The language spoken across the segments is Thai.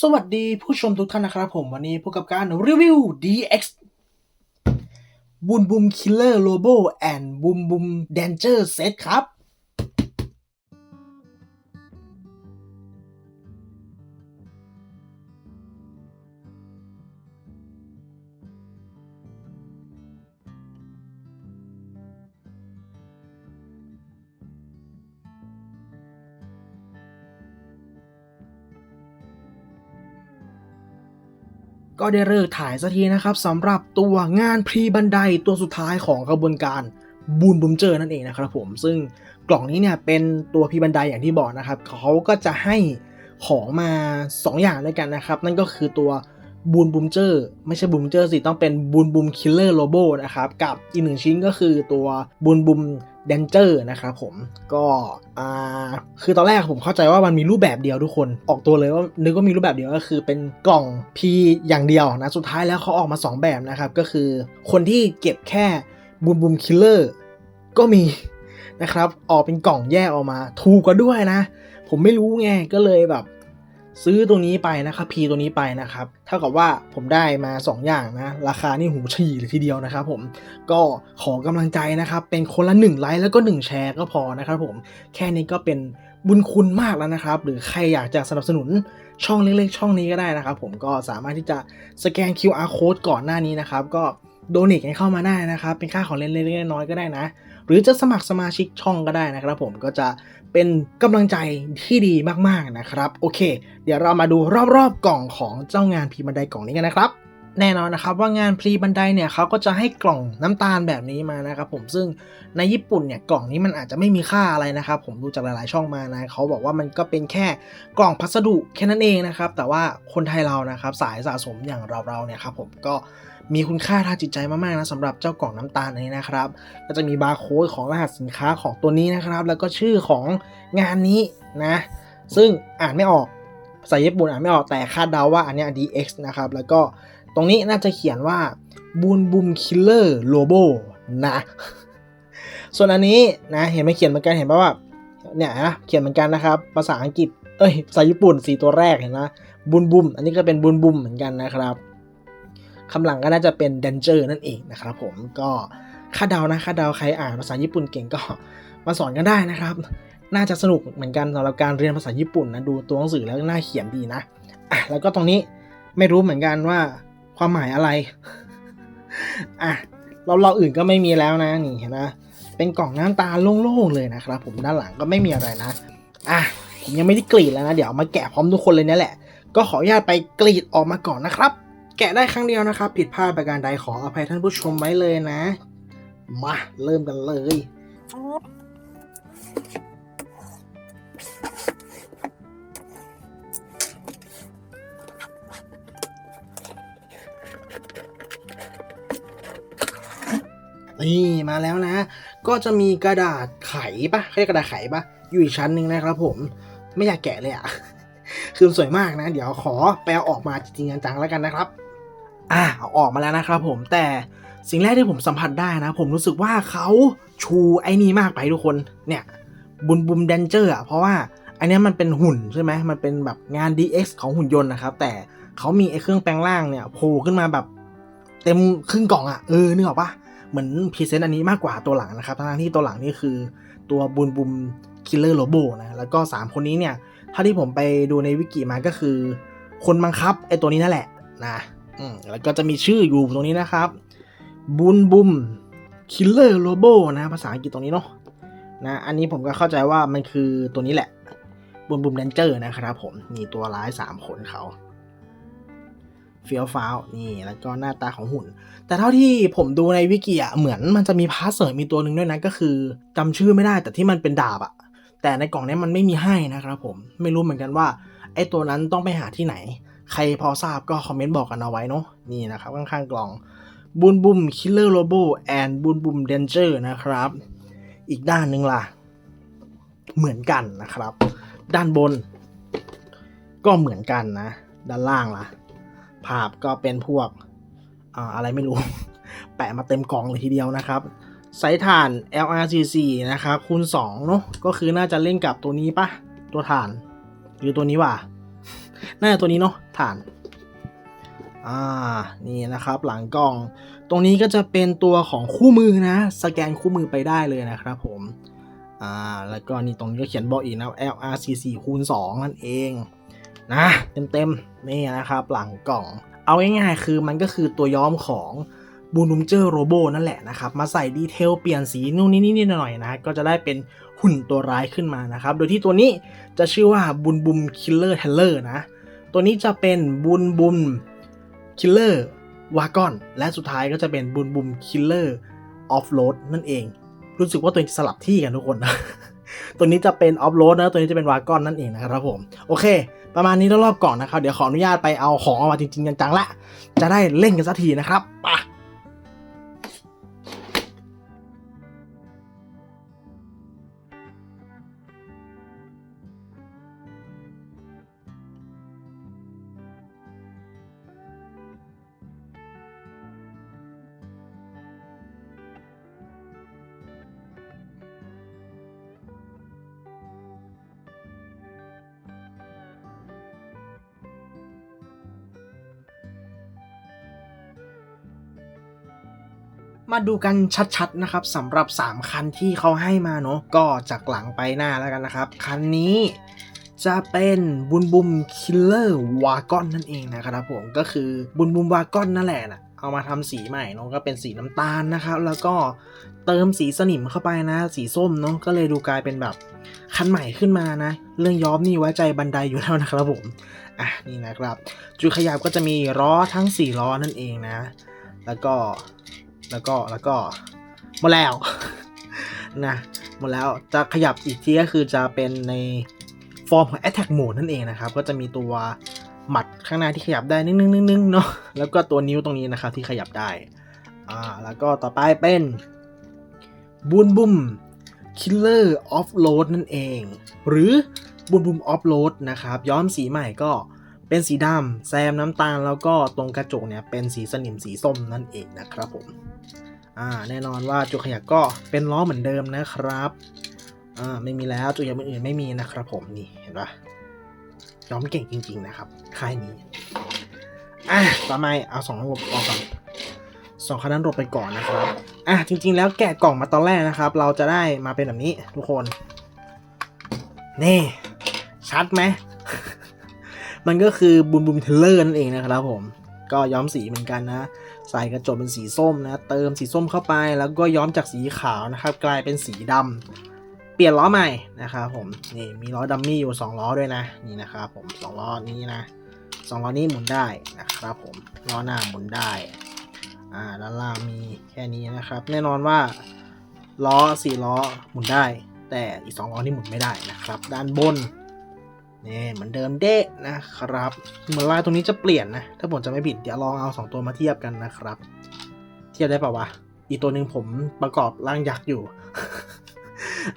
สวัสดีผู้ชมทุกท่านนะครับผมวันนี้พบกับการรีวิว DX บุมบุมคิลเลอร์โลโบแอนด์บูมบุมแดนเจอร์เซตครับ ก็ได้เลิกถ่ายสักทีนะครับสำหรับตัวงานพรีบันไดตัวสุดท้ายของกระบวนการบูนบุมเจอร์นั่นเองนะครับผมซึ่งกล่องนี้เนี่ยเป็นตัวพรีบันไดอย่างที่บอกนะครับเขาก็จะให้ของมา 2 อย่างด้วยกันนะครับ นั่นก็คือตัว บูนบูมเจอร์ไม่ใช่บูมเจอร์สิ ต้องเป็นบูนบูมคิลเลอร์โลโบนะครับ กับอีกหนึ่งชิ้นก็คือตัวบูนบูมเดนเจอร์นะครับผมก็อ่าคือตอนแรกผมเข้าใจว่ามันมีรูปแบบเดียวทุกคน ออกตัวเลยว่านึกว่ามีรูปแบบเดียวก็คือเป็นกล่อง P อย่างเดียวนะสุดท้ายแล้วเขาออกมา 2 แบบนะครับ ก็คือคนที่เก็บแค่บูมบูมคิลเลอร์ก็มีนะครับ ออกเป็นกล่องแยกออกมา ถูกกว่าด้วยนะ ผมไม่รู้ไงก็เลยแบบ ซื้อตัวนี้ไปนะครับ P ตัวนี้ไปนะครับเท่ากับว่าผมได้มา 2 อย่างนะ ราคานี่หูฉี่เลยทีเดียวนะครับผมก็ขอกำลังใจนะครับ เป็นคนละ1ไลค์แล้วก็ 1 แชร์ก็พอนะครับผมแค่นี้ก็เป็นบุญคุณมากแล้วนะครับ หรือใครอยากจะสนับสนุนช่องเล็กๆช่องนี้ก็ได้นะครับ ผมก็สามารถที่จะสแกน QR code ก่อนหน้านี้นะครับ ก็ โดเนทกันเข้ามาได้นะครับ เป็นค่าของเล่นเล็กๆน้อยๆก็ได้นะ หรือจะสมัครสมาชิกช่องก็ได้นะครับผมก็จะเป็นกำลังใจที่ดีมากๆนะครับ โอเค เดี๋ยวเรามาดูรอบๆกล่องของเจ้างานพีบันไดกล่องนี้กันนะครับแน่นอนนะครับว่างานพรีบันไดเนี่ยเขาก็จะให้กล่องน้ำตาลแบบนี้มานะครับผมซึ่งในญี่ปุ่นเนี่ยกล่องนี้มันอาจจะไม่มีค่าอะไรนะครับผมดูจากหลายๆช่องมานะเขาบอกว่ามันก็เป็นแค่กล่องพัสดุแค่นั้นเองนะครับแต่ว่าคนไทยเรานะครับสายสะสมอย่างเราๆเนี่ยครับผมก็ มีคุณค่าทางจิตใจมากๆนะสำหรับเจ้ากล่องน้ำตาลนี้นะครับ ก็จะมีบาร์โค้ดของรหัสสินค้าของตัวนี้นะครับ แล้วก็ชื่อของงานนี้นะ ซึ่งอ่านไม่ออกภาษาญี่ปุ่นอ่านไม่ออกแต่คาดเดาว่าอันนี้ DX นะครับ แล้วก็ตรงนี้น่าจะเขียนว่าบูนบูมคิลเลอร์โลโบนะ ส่วนอันนี้นะเห็นไหมเขียนเหมือนกันเห็นป่ะว่าเนี่ยนะเขียนเหมือนกันนะครับ ภาษาอังกฤษเอ้ยภาษาญี่ปุ่นสีตัวแรกเห็นนะบุนบุม อันนี้ก็เป็นบุนบุมเหมือนกันนะครับ คำหลังก็น่าจะเป็นเดนเจอร์นั่นเองนะครับผมก็คาดเดานะคาดเดาใครอ่านภาษาญี่ปุ่นเก่งก็มาสอนกันได้นะครับ น่าจะสนุกเหมือนกันสำหรับการเรียนภาษาญี่ปุ่นนะดูตัวหนังสือแล้วน่าเขียนดีนะอะแล้วก็ตรงนี้ไม่รู้เหมือนกันว่าความหมายอะไรอะเราเราอื่นก็ไม่มีแล้วนะนี่เห็นไหมเป็นกล่องน้ำตาลโล่งๆเลยนะครับผมด้านหลังก็ไม่มีอะไรนะอะผมยังไม่ได้กรีดแล้วนะ เดี๋ยวมาแกะพร้อมทุกคนเลยเนี่ยแหละ ก็ขออนุญาตไปกรีดออกมาก่อนนะครับ แกะได้ครั้งเดียวนะครับ ผิดพลาดประการใดขออภัยท่านผู้ชมไว้เลยนะ มาเริ่มกันเลยนี่มาแล้วนะ ก็จะมีกระดาษไขปะเขาเรียกกระดาษไขปะอยู่อีกชั้นหนึ่งนะครับผม ไม่อยากแกะเลยอะคือสวยมากนะ เดี๋ยวขอไปเอาออกมาจริงจังๆแล้วกันนะครับ อะเอาออกมาแล้วนะครับผมแต่สิ่งแรกที่ผมสัมผัสได้นะ ผมรู้สึกว่าเขาชูไอ้นี่มากไปทุกคนเนี่ยบุมบุมแดนเจอร์อะเพราะว่าอันนี้มันเป็นหุ่นใช่ไหมมันเป็นแบบงาน DX ของหุ่นยนต์นะครับ แต่เขามีไอ้เครื่องแปลงร่างเนี่ยโผล่ขึ้นมาแบบเต็มครึ่งกล่องอะเออนึกออกปะเหมือนพรีเซนต์อันนี้มากกว่าตัวหลังนะครับทั้งที่ตัวหลังนี่คือตัวบุมบุมคิลเลอร์โลโบนะแล้วก็ 3 คนนี้เนี่ยเท่าที่ผมไปดูในวิกิมาก็คือ คนบังคับไอ้ตัวนี้นั่นแหละนะ แล้วก็จะมีชื่ออยู่ตรงนี้นะครับบุมบุมคิลเลอร์โลโบนะภาษาอังกฤษตรงนี้เนาะนะอันนี้ผมก็เข้าใจว่ามันคือตัวนี้แหละบุมบุมแดนเจอร์นะครับผมมีตัวร้าย 3 คนเขาเฟี้ยวฟ้าวนี่แล้วก็หน้าตาของหุ่น แต่เท่าที่ผมดูในวิกิอะเหมือนมันจะมีพาร์ทเสริมมีตัวหนึ่งด้วยนะก็คือจำชื่อไม่ได้แต่ที่มันเป็นดาบอะแต่ในกล่องนี้มันไม่มีให้นะครับผมไม่รู้เหมือนกันว่าไอ้ตัวนั้นต้องไปหาที่ไหน ใครพอทราบก็คอมเมนต์บอกกันเอาไว้เนาะนี่นะครับ ข้างๆกล่องบูนบุมคิลเลอร์โลโบแอนบูนบุมเดนเจอร์นะครับ อีกด้านหนึ่งล่ะ เหมือนกันนะครับ ด้านบน ก็เหมือนกันนะ ด้านล่างล่ะ ภาพก็เป็นพวกอ่าอะไรไม่รู้ แปะมาเต็มกล่องเลยทีเดียวนะครับสายถ่าน LRCC นะครับคูณ2เนาะก็คือน่าจะเล่นกับตัวนี้ปะตัวถ่าน หรือตัวนี้ว่ะ น่าจะตัวนี้เนาะฐาน อ่า นี่นะครับ หลังกล่อง ตรงนี้ก็จะเป็นตัวของคู่มือนะ สแกนคู่มือไปได้เลยนะครับผม อ่า แล้วก็นี่ตรงนี้ก็เขียนบอกอีกนะ LRCC คูณ2นั่นเอง นะ เต็มๆ นี่นะครับ หลังกล่อง เอาง่ายๆ คือมันก็คือตัวย้อมของ บูนุมเจอร์โรโบนั่นแหละนะครับ มาใส่ดีเทลเปลี่ยนสีนู่นนี่นี่หน่อยนะ ก็จะได้เป็นหุ่นตัวร้ายขึ้นมานะครับ โดยที่ตัวนี้จะชื่อว่าบุนบุมคิลเลอร์เทเลอร์นะ ตัวนี้จะเป็นบุนบุมคิลเลอร์วากอน และสุดท้ายก็จะเป็นบุนบุมคิลเลอร์ออฟโรดนั่นเอง รู้สึกว่าตัวนี้สลับที่กันทุกคนนะตัวนี้จะเป็นออฟโรดนะ ตัวนี้จะเป็นวากอนนั่นเองนะครับผม โอเค ประมาณนี้รอบๆก่อนนะครับ เดี๋ยวขออนุญาตไปเอาของออกมาจริงๆจังๆละ จะได้เล่นกันสักทีนะครับไป มาดูกันชัดๆนะครับสำหรับ 3 คันที่เขาให้มาเนาะก็จากหลังไปหน้าแล้วกันนะครับ คันนี้จะเป็นบุนบุมคิลเลอร์วากอนนั่นเองนะครับผมก็คือบุนบุมวากอนนั่นแหละนะเอามาทำสีใหม่เนาะก็เป็นสีน้ำตาลนะครับ แล้วก็เติมสีสนิมเข้าไปนะ สีส้มเนาะก็เลยดูกลายเป็นแบบคันใหม่ขึ้นมานะ เรื่องย้อมนี่ไว้ใจบันไดอยู่แล้วนะครับผมอะนี่นะครับ จุดขยับก็จะมีล้อทั้ง 4 ล้อนั่นเองนะ แล้วก็ แล้วก็แล้วก็หมดแล้วนะหมดแล้วจะขยับอีกทีก็คือจะเป็นในฟอร์มของ Attack Mode นั่นเองนะครับ ก็จะมีตัวหมัดข้างหน้าที่ขยับได้นึงๆๆๆเนาะแล้วก็ตัวนิ้วตรงนี้นะครับที่ขยับได้อ่าแล้วก็ต่อไปเป็นบูนบุม Killer Off Road นั่นเอง หรือบูนบุม Off Road นะครับย้อมสีใหม่ก็เป็นสีดำแซมน้ำตาลแล้วก็ตรงกระจกเนี่ยเป็นสีสนิมสีส้มนั่นเองนะครับผม อ่าแน่นอนว่าจุดขยับก็เป็นล้อเหมือนเดิมนะครับอ่าไม่มีแล้วจุดขยับอื่นๆไม่มีนะครับผมนี่เห็นปะย้อมเก่งจริง ๆ นะครับค่ายนี้อะต่อมาเอาสองระบบออกก่อนสองคันนั้นรบไปก่อนนะครับอะจริง ๆ แล้วแกะกล่องมาตอนแรกนะครับ เราจะได้มาเป็นแบบนี้ทุกคน นี่ ชัดไหม มันก็คือบุมบุมเทเลอร์นั่นเองนะครับผม ก็ย้อมสีเหมือนกันนะ ใส่กระจกเป็นสีส้มนะ เติมสีส้มเข้าไป แล้วก็ย้อมจากสีขาวนะครับ กลายเป็นสีดำเปลี่ยนล้อใหม่นะครับผม นี่มีล้อดัมมี่อยู่ 2 ล้อด้วยนะ นี่นะครับผมสองล้อนี้นะสองล้อนี้หมุนได้นะครับผม ล้อหน้าหมุนได้ อ่า ด้านล่างมีแค่นี้นะครับ แน่นอนว่าล้อสี่ล้อหมุนได้ แต่อีกสองล้อนี่หมุนไม่ได้นะครับ ด้านบน นี่เหมือนเดิมเด้นะครับ เหมือนลายตรงนี้จะเปลี่ยนนะ ถ้าผมจะไม่ผิดเดี๋ยวลองเอาสองตัวมาเทียบกันนะครับ เทียบได้ป่าวะ อีกตัวหนึ่งผมประกอบร่างยักษ์อยู่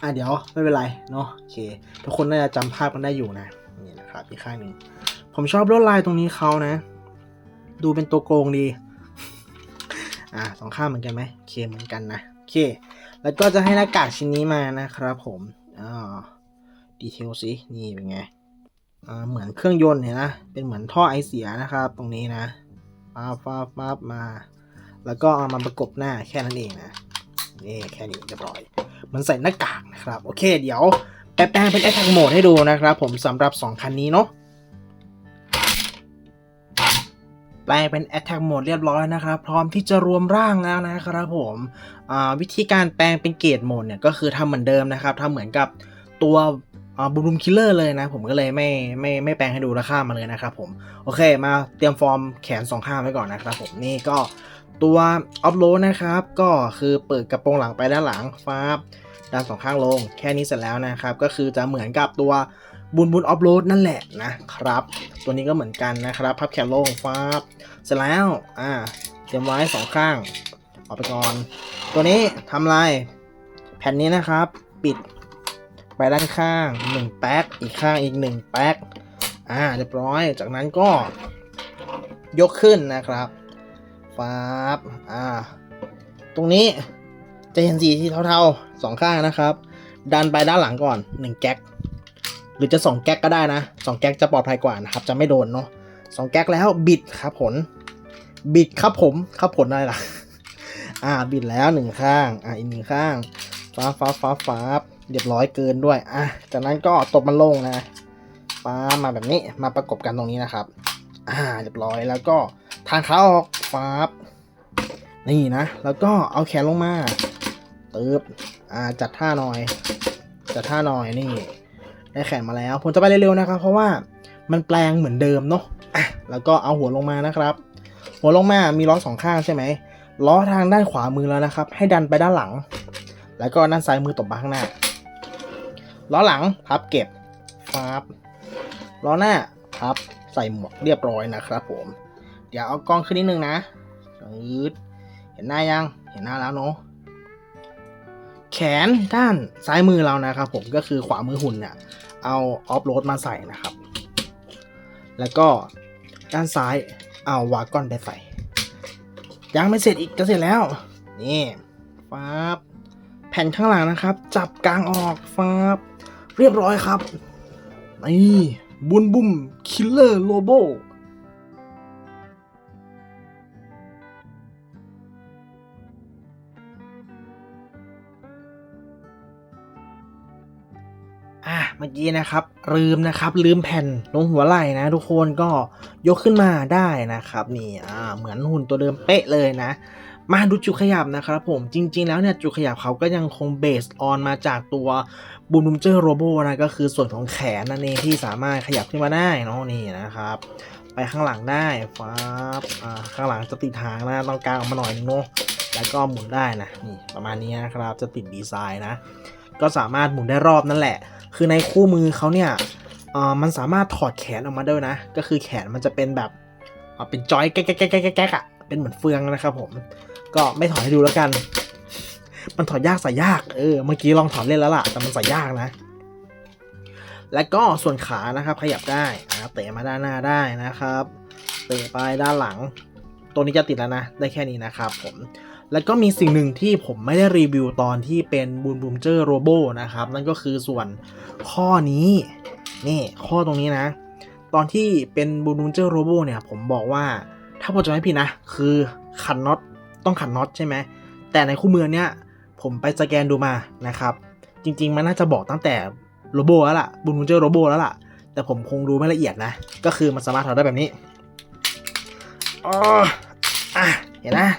อะเดี๋ยวไม่เป็นไรเนาะโอเค ทุกคนน่าจะจำภาพกันได้อยู่นะ นี่นะครับอีกข้างหนึ่ง ผมชอบลวดลายตรงนี้เขานะ ดูเป็นตัวโกงดี อะสองข้างเหมือนกันไหมโอเคเหมือนกันนะโอเค แล้วก็จะให้หน้ากากชิ้นนี้มานะครับ ผมอ่าดีเทลสิ นี่เป็นไง เหมือนเครื่องยนต์เห็นนะ เป็นเหมือนท่อไอเสียนะครับ ตรงนี้นะป๊าบป๊าบป๊าบมา แล้วก็เอามาประกบหน้าแค่นั้นเองนะ นี่แค่นี้เรียบร้อย มันใส่หน้ากากนะครับ โอเค เดี๋ยวแปลงเป็น Attack Mode ให้ดูนะครับ ผมสำหรับ 2 คันนี้เนาะ แปลงเป็น Attack Mode เรียบร้อยนะครับ พร้อมที่จะรวมร่างแล้วนะครับผมวิธีการแปลงเป็นเกรดโหมดเนี่ยก็คือทำเหมือนเดิมนะครับทำเหมือนกับตัว บูรูมคิลเลอร์เลยนะ ผมก็เลยไม่ไม่ไม่แปลงให้ดูราคามาเลยนะครับผม โอเคมาเตรียมฟอร์มแขนสองข้างไว้ก่อนนะครับผมนี่ก็ตัวออฟโรดนะครับ ก็คือเปิดกระโปรงหลังไปด้านหลังฟ้าบด้านสองข้างลง แค่นี้เสร็จแล้วนะครับ ก็คือจะเหมือนกับตัวบุนบุนออฟโรดนั่นแหละนะครับ ตัวนี้ก็เหมือนกันนะครับ พับแขนลงฟ้าบเสร็จแล้วอ่าเตรียมไว้สองข้างออกไปก่อน ตัวนี้ทำลายแผ่นนี้นะครับ ปิด ไปด้านข้าง 1 แป๊ก อีกข้างอีก 1 แป๊ก อ่าเรียบร้อย จากนั้นก็ ยกขึ้นนะครับฟ้าบอ่า ตรงนี้จะเห็นสีที่เทาๆสองข้างนะครับ ดันไปด้านหลังก่อน 1 แก๊ก หรือจะ 2 แก๊กก็ได้นะ 2 แก๊กจะปลอดภัยกว่านะครับ จะไม่โดนเนาะสองแก๊กแล้วบิดครับผล บิดครับผมครับผลอะไรล่ะ อ่าบิดแล้วหนึ่งข้าง อ่าอีกหนึ่งข้างฟ้าฟ้าฟ้าฟ้า เรียบร้อยเกินด้วยอะจากนั้นก็ตบมันลงนะฟ้ามาแบบนี้มาประกบกันตรงนี้นะครับ อ่าเรียบร้อยแล้วก็ทางขาออกฟ้าบนี่นะ แล้วก็เอาแขนลงมาตึบอ่าจัดท่าหน่อย จัดท่าหน่อยนี่ได้แขนมาแล้วผมจะไปเร็วๆนะครับ เพราะว่ามันแปลงเหมือนเดิมเนาะอะแล้วก็เอาหัวลงมานะครับ หัวลงมามีล้อสองข้างใช่ไหมล้อทางด้านขวามือแล้วนะครับ ให้ดันไปด้านหลัง แล้วก็ด้านซ้ายมือตบมาข้างหน้า ล้อหลังพับเก็บฟับล้อหน้าพับใส่หมวกเรียบร้อยนะครับผม เดี๋ยวเอากล้องขึ้นนิดนึงนะยืดเห็นหน้ายัง เห็นหน้าแล้วเนาะ แขนด้านซ้ายมือเรานะครับผมก็คือขวามือหุ่นเนี่ย เอาออฟโรดมาใส่นะครับ แล้วก็ด้านซ้ายเอาวากอนไปใส่ ยังไม่เสร็จอีกจะเสร็จแล้ว นี่ฟ้าบแผ่นข้างหลังนะครับ จับกลางออกฟ้าบ เรียบร้อยครับ นี่บุนบุมคิลเลอร์โลโบอะเมื่อกี้นะครับ ลืมนะครับลืมแผ่นลงหัวไหล่นะ ทุกคนก็ยกขึ้นมาได้นะครับ นี่อ่าเหมือนหุ่นตัวเดิมเป๊ะเลยนะ มาดูจุดขยับนะครับผมจริง ๆ แล้วเนี่ยจุดขยับเขาก็ยังคงเบสออนมาจากตัวบูมบูมเจอร์โรโบนะก็คือส่วนของแขนนั่นเองที่สามารถขยับขึ้นมาได้เนาะนี่นะครับ ไปข้างหลังได้ฟ้าบข้างหลังจะติดหางนะต้องกางออกมาหน่อยนึงเนาะแล้วก็หมุนได้นะนี่ประมาณนี้นะครับจะติดดีไซน์นะ ก็สามารถหมุนได้รอบนั่นแหละ คือในคู่มือเขาเนี่ยมันสามารถถอดแขนออกมาด้วยนะ ก็คือแขนมันจะเป็นแบบเป็นจอยแก๊กแก๊กแก๊กแก๊กแก๊กอะ เป็นเหมือนเฟืองนะครับผม ก็ไม่ถอดให้ดูแล้วกัน มันถอดยากใส่ยาก เออ เมื่อกี้ลองถอดเล่นแล้วล่ะ แต่มันใส่ยากนะ แล้วก็ส่วนขานะครับ ขยับได้อ่าเตะมาด้านหน้าได้นะครับเตะไปด้านหลัง ตัวนี้จะติดแล้วนะ ได้แค่นี้นะครับผมแล้วก็มีสิ่งหนึ่งที่ผมไม่ได้รีวิวตอนที่เป็นบูมบูมเจอร์โรโบนะครับ นั่นก็คือส่วนข้อนี้ นี่ข้อตรงนี้นะ ตอนที่เป็นบูมบูมเจอร์โรโบเนี่ย ผมบอกว่า ถ้าผมจะไม่ผิดนะ คือขันน็อตต้องขันน็อตใช่ไหม แต่ในคู่มือเนี้ยผมไปสแกนดูมานะครับ จริง ๆ มันน่าจะบอกตั้งแต่โรโบแล้วล่ะบูมบูมเจอร์โรโบแล้วล่ะ แต่ผมคงดูไม่ละเอียดนะ ก็คือมันสามารถถอดได้แบบนี้อ๋ออะเห็นนะ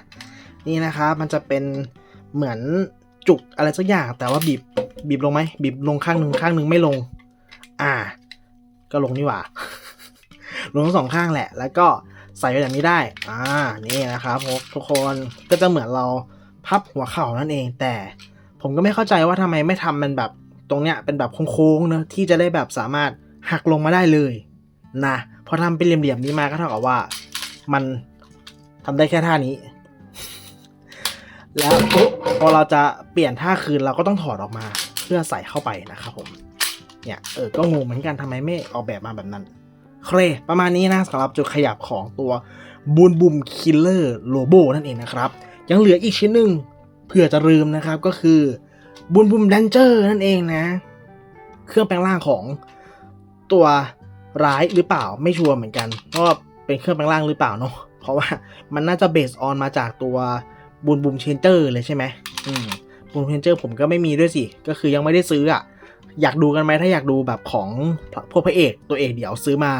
นี่นะครับมันจะเป็นเหมือนจุกอะไรสักอย่าง แต่ว่าบีบบีบลงไหมบีบลงข้างหนึ่งข้างหนึ่งไม่ลง อ่า ก็ลงนี่หว่า ลงทั้งสองข้างแหละ แล้วก็ ใส่ไว้แบบนี้ได้ อ่า นี่นะครับผมทุกคนก็จะเหมือนเราพับหัวเข่านั่นเอง แต่ผมก็ไม่เข้าใจว่าทำไมไม่ทำมันแบบตรงเนี้ยเป็นแบบโค้งๆเนอะที่จะได้แบบสามารถหักลงมาได้เลยนะพอทำเป็นเหลี่ยมๆนี้มาก็เท่ากับว่า มันทำได้แค่ท่านี้ แล้วปุ๊บพอเราจะเปลี่ยนท่าคืนเราก็ต้องถอดออกมา เพื่อใส่เข้าไปนะครับผมเนี่ยเออก็งงเหมือนกันทำไมไม่ออกแบบมาแบบนั้น เครประมาณนี้นะสำหรับจุดขยับของตัวบูนบูมคิลเลอร์โลโบนั่นเองนะครับ ยังเหลืออีกชิ้นหนึ่งเพื่อจะลืมนะครับก็คือบูนบูมแดนเจอร์นั่นเองนะ เครื่องแปลงร่างของตัวร้ายหรือเปล่าไม่ชัวร์เหมือนกันว่าเป็นเครื่องแปลงร่างหรือเปล่าเนาะเพราะว่ามันน่าจะเบสออนมาจากตัวบูนบูมเชนเจอร์เลยใช่ไหมอืมบูนเชนเจอร์ผมก็ไม่มีด้วยสิ ก็คือยังไม่ได้ซื้ออะ อยากดูกันไหมถ้าอยากดูแบบของพวกพระเอกตัวเอกเดี๋ยวซื้อมา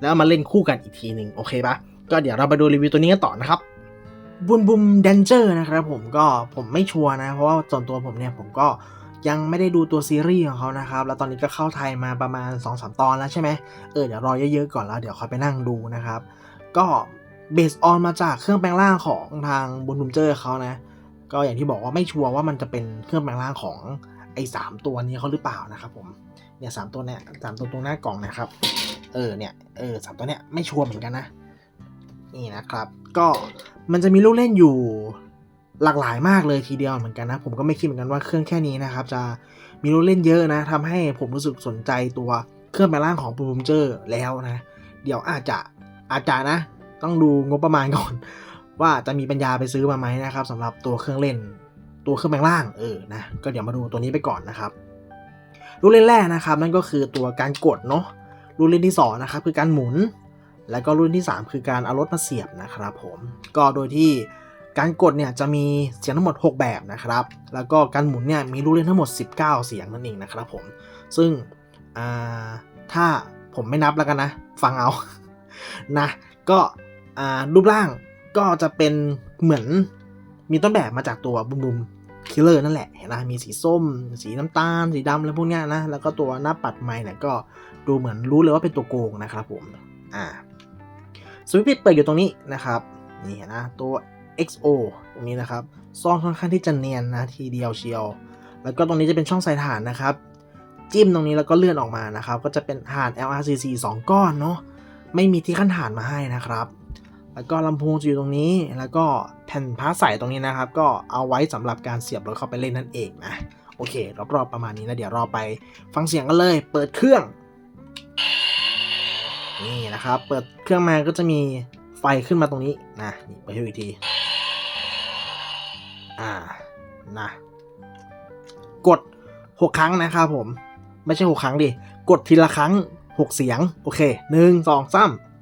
แล้วมาเล่นคู่กันอีกทีหนึ่งโอเคปะก็เดี๋ยวเราไปดูรีวิวตัวนี้กันต่อนะครับบูมบูมแดนเจอร์นะครับผมก็ผมไม่ชัวร์นะ เพราะว่าส่วนตัวผมเนี่ยผมก็ยังไม่ได้ดูตัวซีรีส์ของเขานะครับ แล้วตอนนี้ก็เข้าไทยมาประมาณ 2-3 ตอนแล้วใช่ไหมเออเดี๋ยวรอเยอะๆก่อนแล้วเดี๋ยวค่อยไปนั่งดูนะครับ ก็เบสออนมาจากเครื่องแปลงร่างของทางบูมบูมเจอร์เขานะ ก็อย่างที่บอกว่าไม่ชัวร์ว่ามันจะเป็นเครื่องแปลงร่างของ ไอ้สามตัวนี้เขาหรือเปล่านะครับผมเนี่ยสามตัวเนี่ยสามตัวตรงหน้ากล่องนะครับ เออเนี่ยเออสามตัวเนี่ยไม่ชัวร์เหมือนกันนะนี่นะครับ ก็มันจะมีลูกเล่นอยู่หลากหลายมากเลยทีเดียวเหมือนกันนะ ผมก็ไม่คิดเหมือนกันว่าเครื่องแค่นี้นะครับ จะมีลูกเล่นเยอะนะทำให้ผมรู้สึกสนใจตัวเครื่องแปลร่างของบูมเจอร์แล้วนะ เดี๋ยวอาจจะอาจจะนะ ต้องดูงบประมาณก่อน ว่าจะมีปัญญาไปซื้อมาไหมนะครับสำหรับตัวเครื่องเล่น ตัวเครื่องแปลงร่างเออนะก็เดี๋ยวมาดูตัวนี้ไปก่อนนะครับลูกเล่นแรกนะครับนั่นก็คือตัวการกดเนาะลูกเล่นที่สองนะครับคือการหมุน แล้วก็รุ่นที่ 3 คือการเอารถมาเสียบนะครับผมก็โดยที่การกดเนี่ยจะมีเสียงทั้งหมด 6 แบบนะครับ แล้วก็การหมุนเนี่ยมีลูกเล่นทั้งหมด 19 เสียงนั่นเองนะครับผมซึ่งถ้าผมไม่นับแล้วกันนะ ฟังเอานะก็รูปร่างก็จะเป็นเหมือนมีต้นแบบมาจากตัวบุมบุม คิลเลอร์นั่นแหละเห็นไหมมีสีส้ม สีน้ำตาล สีดำอะไรพวกเนี้ยนะ แล้วก็ตัวหน้าปัดไม้เนี่ยก็ดูเหมือนรู้เลยว่าเป็นตัวโกงนะครับผม อ่าสวิตช์ปิดเปิดอยู่ตรงนี้นะครับ นี่นะตัว XO ตรงนี้นะครับซ่อนค่อนข้างที่จะเนียนนะทีเดียวเชียว แล้วก็ตรงนี้จะเป็นช่องใส่ถ่านนะครับ จิ้มตรงนี้แล้วก็เลื่อนออกมานะครับ ก็จะเป็นถ่าน LRCC 2 ก้อนเนาะไม่มีที่ขั้นฐานมาให้นะครับ แล้วก็ลำโพงจะอยู่ตรงนี้ แล้วก็แผ่นพลาร์ทใสตรงนี้นะครับ ก็เอาไว้สำหรับการเสียบรถเข้าไปเล่นนั่นเองนะ โอเค รอบๆประมาณนี้นะ เดี๋ยวรอไปฟังเสียงกันเลย เปิดเครื่อง นี่นะครับ เปิดเครื่องมาก็จะมีไฟขึ้นมาตรงนี้นะนี่ไปดูอีกที อ่า นะ กด 6 ครั้งนะครับผม ไม่ใช่ 6 ครั้งดิ กดทีละครั้ง 6 เสียง โอเค 1 2 3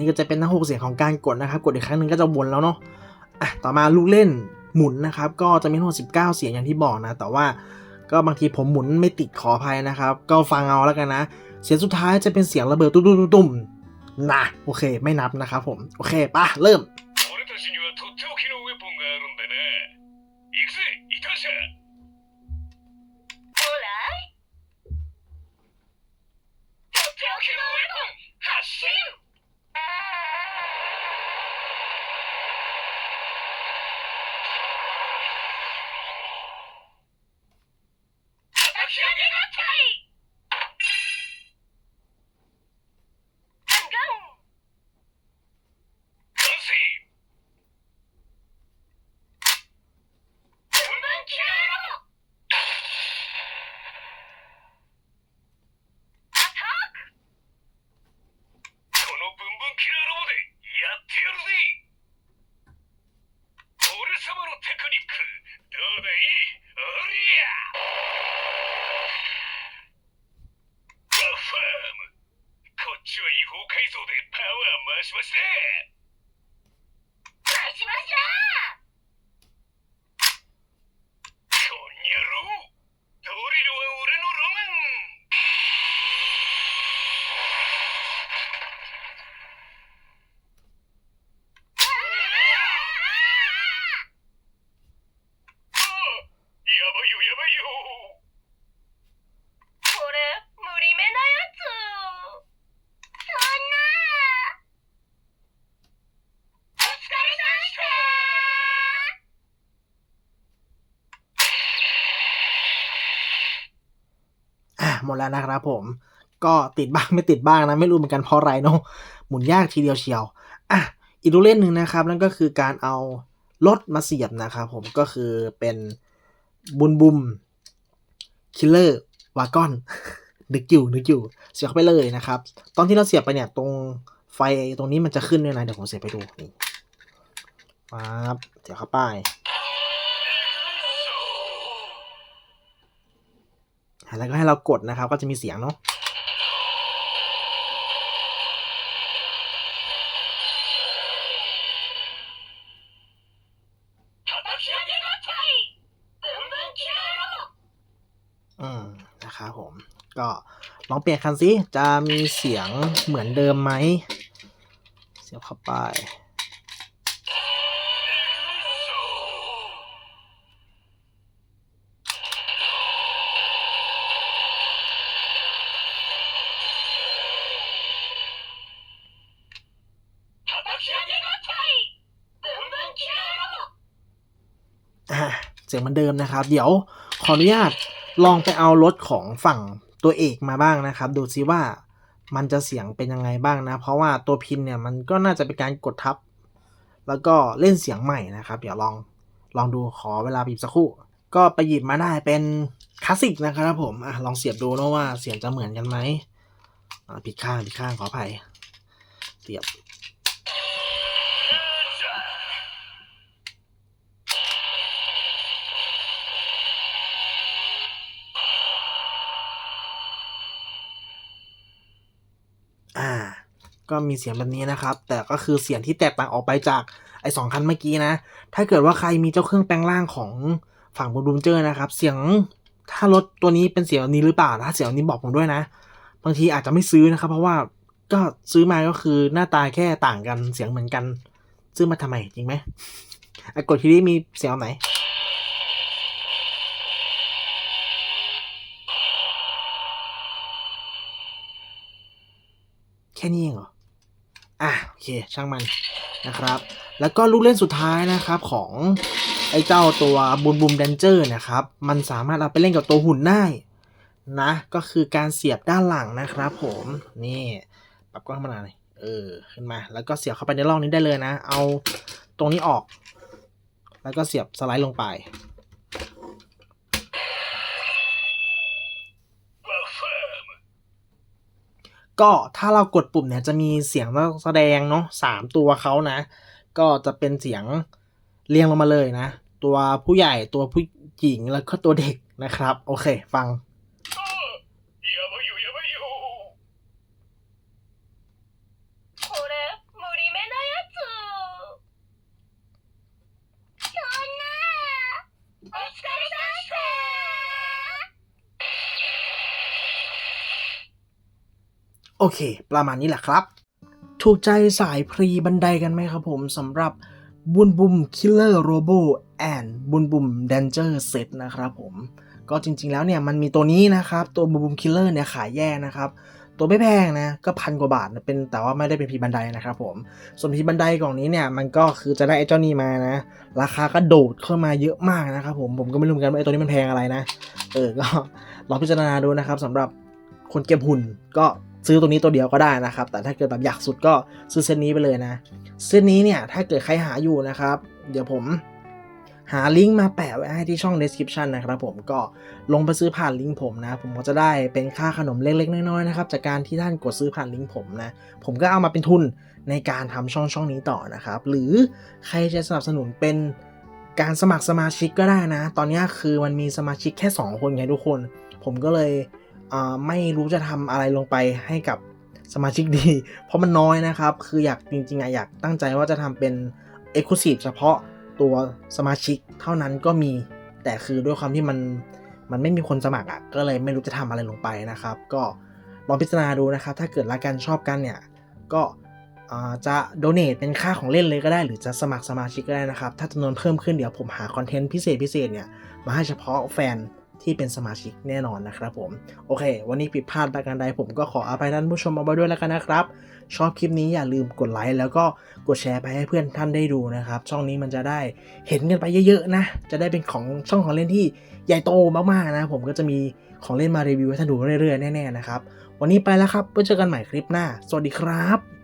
นี่ก็จะเป็นทั้งหกเสียงของการกดนะครับ กดอีกครั้งหนึ่งก็จะวนแล้วเนาะอะต่อมาลูกเล่นหมุนนะครับ ก็จะมีทั้งหมด19 เสียงอย่างที่บอกนะ แต่ว่าก็บางทีผมหมุนไม่ติดขออภัยนะครับ ก็ฟังเอาแล้วกันนะ เสียงสุดท้ายจะเป็นเสียงระเบิดตุ้มๆๆๆนะโอเค ไม่นับนะครับผม โอเคป่ะเริ่ม หมดแล้วนะครับผม ก็ติดบ้างไม่ติดบ้างนะ ไม่รู้เหมือนกันเพราะอะไรเนาะหมุนยากทีเดียวเชียวอะอีกตัวเล่นหนึ่งนะครับ นั่นก็คือการเอารถมาเสียบนะครับผมก็คือเป็นบุมบุมคิลเลอร์วากอนนึกอยู่นึกอยู่เสียบเข้าไปเลยนะครับ ตอนที่เราเสียบไปเนี่ย ตรงไฟตรงนี้มันจะขึ้นด้วยนะเดี๋ยวผมเสียบไปดูนี่ปั๊บเสียบเข้าไป แล้วก็ให้เรากดนะครับ ก็จะมีเสียงเนาะอืมนะครับผม ก็ลองเปลี่ยนคันสิจะมีเสียงเหมือนเดิมไหม เสียบเข้าไป เสียงเหมือนเดิมนะครับ เดี๋ยวขออนุญาตลองไปเอารถของฝั่งตัวเอกมาบ้างนะครับ ดูซิว่ามันจะเสียงเป็นยังไงบ้างนะ เพราะว่าตัวพินเนี่ยมันก็น่าจะเป็นการกดทับ แล้วก็เล่นเสียงใหม่นะครับ เดี๋ยวลองลองดูขอเวลาบีบสักครู่ ก็ไปหยิบมาได้เป็นคลาสสิกนะครับผมอะลองเสียบดูนะว่าเสียงจะเหมือนกันไหมผิดข้างผิดข้างขออภัยเสียบ ก็มีเสียงแบบนี้นะครับ แต่ก็คือเสียงที่แตกต่างออกไปจากไอ้สองคันเมื่อกี้นะ ถ้าเกิดว่าใครมีเจ้าเครื่องแปลงร่างของฝั่งบูดูมเจอร์นะครับ เสียงถ้ารถตัวนี้เป็นเสียงนี้หรือเปล่านะเสียงนี้บอกผมด้วยนะ บางทีอาจจะไม่ซื้อนะครับ เพราะว่าก็ซื้อมาก็คือหน้าตาแค่ต่างกันเสียงเหมือนกัน ซื้อมาทำไมจริงไหมไอ้กดทีนี้มีเสียงไหนแค่นี้เองเหรอ อะโอเคช่างมันนะครับ แล้วก็ลูกเล่นสุดท้ายนะครับของไอ้เจ้าตัวบูมบูมแดนเจอร์นะครับ มันสามารถเอาไปเล่นกับตัวหุ่นได้นะ ก็คือการเสียบด้านหลังนะครับผมนี่ปรับกล้องมาหน่อยเออขึ้นมา แล้วก็เสียบเข้าไปในร่องนี้ได้เลยนะ เอาตรงนี้ออก แล้วก็เสียบสไลด์ลงไป ก็ถ้าเรากดปุ่มเนี่ยจะมีเสียงแสดงเนาะสามตัวเขานะ ก็จะเป็นเสียงเรียงลงมาเลยนะ ตัวผู้ใหญ่ตัวผู้หญิงแล้วก็ตัวเด็กนะครับ โอเค ฟัง โอเค ประมาณนี้แหละครับ ถูกใจสายพรีบันไดกันไหมครับผมสำหรับบุนบุมคิลเลอร์โรโบแอนบุนบุมเดนเจอร์เซตนะครับผม ก็จริงๆแล้วเนี่ยมันมีตัวนี้นะครับ ตัวบุนบุมคิลเลอร์เนี่ยขายแยกนะครับ ตัวไม่แพงนะ ก็พันกว่าบาทนะเป็นแต่ว่าไม่ได้เป็นพรีบันไดนะครับผม ส่วนพีบันไดกล่องนี้เนี่ยมันก็คือจะได้ไอ้เจ้านี่มานะ ราคาก็โดดเข้ามาเยอะมากนะครับผมผมก็ไม่รู้เหมือนกันว่าไอ้ตัวนี้มันแพงอะไรนะ เออก็ลองพิจารณาดูนะครับสำหรับคนเก็บหุ่นก็ ซื้อตัวนี้ตัวเดียวก็ได้นะครับ แต่ถ้าเกิดแบบอยากสุดก็ซื้อเซตนี้ไปเลยนะ เซตนี้เนี่ยถ้าเกิดใครหาอยู่นะครับ เดี๋ยวผมหาลิงก์มาแปะไว้ให้ที่ช่อง description นะครับผมก็ลงไปซื้อผ่านลิงก์ผมนะ ผมก็จะได้เป็นค่าขนมเล็กๆ น้อยๆนะครับจากการที่ท่านกดซื้อผ่านลิงก์ผมนะผมก็เอามาเป็นทุนในการทำช่องช่องนี้ต่อนะครับ หรือใครจะสนับสนุนเป็นการสมัครสมาชิกก็ได้นะ ตอนนี้คือมันมีสมาชิกแค่ 2 คนไงทุกคน ผมก็เลย ไม่รู้จะทำอะไรลงไปให้กับสมาชิกดี เพราะมันน้อยนะครับ คืออยากจริงๆอะอยากตั้งใจว่าจะทำเป็น e x c l u s i v e เฉพาะตัวสมาชิกเท่านั้นก็มี แต่คือด้วยความที่มันมันไม่มีคนสมัครอะก็เลยไม่รู้จะทำอะไรลงไปนะครับ ก็ลองพิจารณาดูนะครับ ถ้าเกิดรักกันชอบกันเนี่ยก็จะ donate เป็นค่าของเล่นเลยก็ได้ หรือจะสมัครสมาชิกก็ได้นะครับ ถ้าจำนวนเพิ่มขึ้นเดี๋ยวผมหาคอนเทนต์พิเศษพิเศษเนี่ย มาให้เฉพาะแฟน ที่เป็นสมาชิกแน่นอนนะครับผม โอเค วันนี้ผิดพลาดประการใดผมก็ขออภัยท่านผู้ชมเอาไว้ด้วยแล้วกันนะครับ ชอบคลิปนี้อย่าลืมกดไลค์แล้วก็กดแชร์ไปให้เพื่อนท่านได้ดูนะครับ ช่องนี้มันจะได้เห็นกันไปเยอะๆนะ จะได้เป็นของช่องของเล่นที่ใหญ่โตมากๆนะ ผมก็จะมีของเล่นมารีวิวให้ท่านดูเรื่อยๆแน่ๆนะครับ วันนี้ไปแล้วครับไว้เจอกันใหม่คลิปหน้า สวัสดีครับ